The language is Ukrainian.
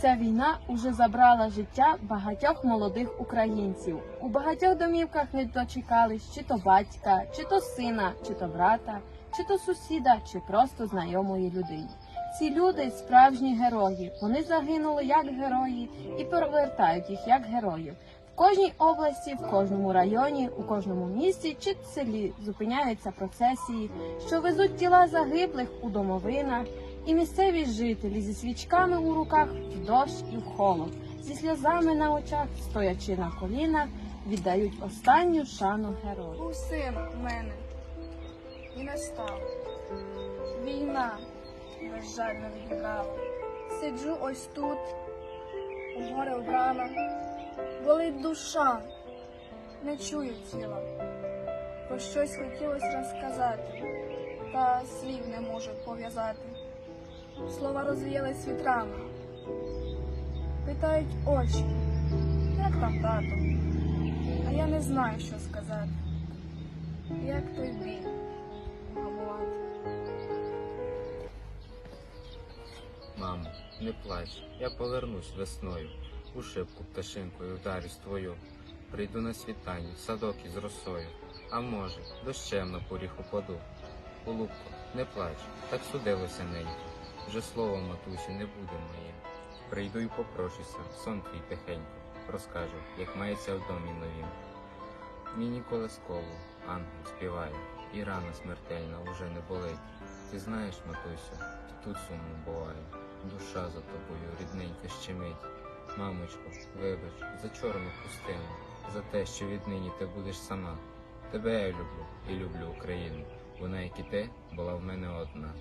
Ця війна уже забрала життя багатьох молодих українців. У багатьох домівках не дочекались чи то батька, чи то сина, чи то брата, чи то сусіда, чи просто знайомої людини. Ці люди справжні герої. Вони загинули як герої і повертають їх як героїв. В кожній області, в кожному районі, у кожному місті чи селі зупиняються процесії, що везуть тіла загиблих у домовинах, і місцеві жителі зі свічками у руках в дощ і в холод, зі сльозами на очах, стоячи на колінах, віддають останню шану герою. Був син у мене і не став. Війна безжально відіграла. Сиджу ось тут, у горе вбрана, болить душа, не чую тіла. Про щось хотілося розказати, та слів не можу пов'язати. Слова розвіялись вітрами. Питають очі, як там тато? А я не знаю, що сказати. Як той біль гамувати. Мамо, не плач, я повернусь весною, у шибку пташинкою вдарюсь твою. Прийду на світанні, в садок із росою, а може, дощем на поріг упаду. Голубко, не плач, так судилося ненько, вже слово матусі не буде моїм. Прийду й попрошуся, сон твій тихенько, розкажу, як мається в домі новім. Мені колесково, ангел співає, і рана смертельна уже не болить. Ти знаєш, матусю, тут сумно буває, душа за тобою рідненька щемить. Мамочко, вибач, за чорну пустину, за те, що віднині ти будеш сама. Тебе я люблю і люблю Україну. Вона, як і ти, була в мене одна.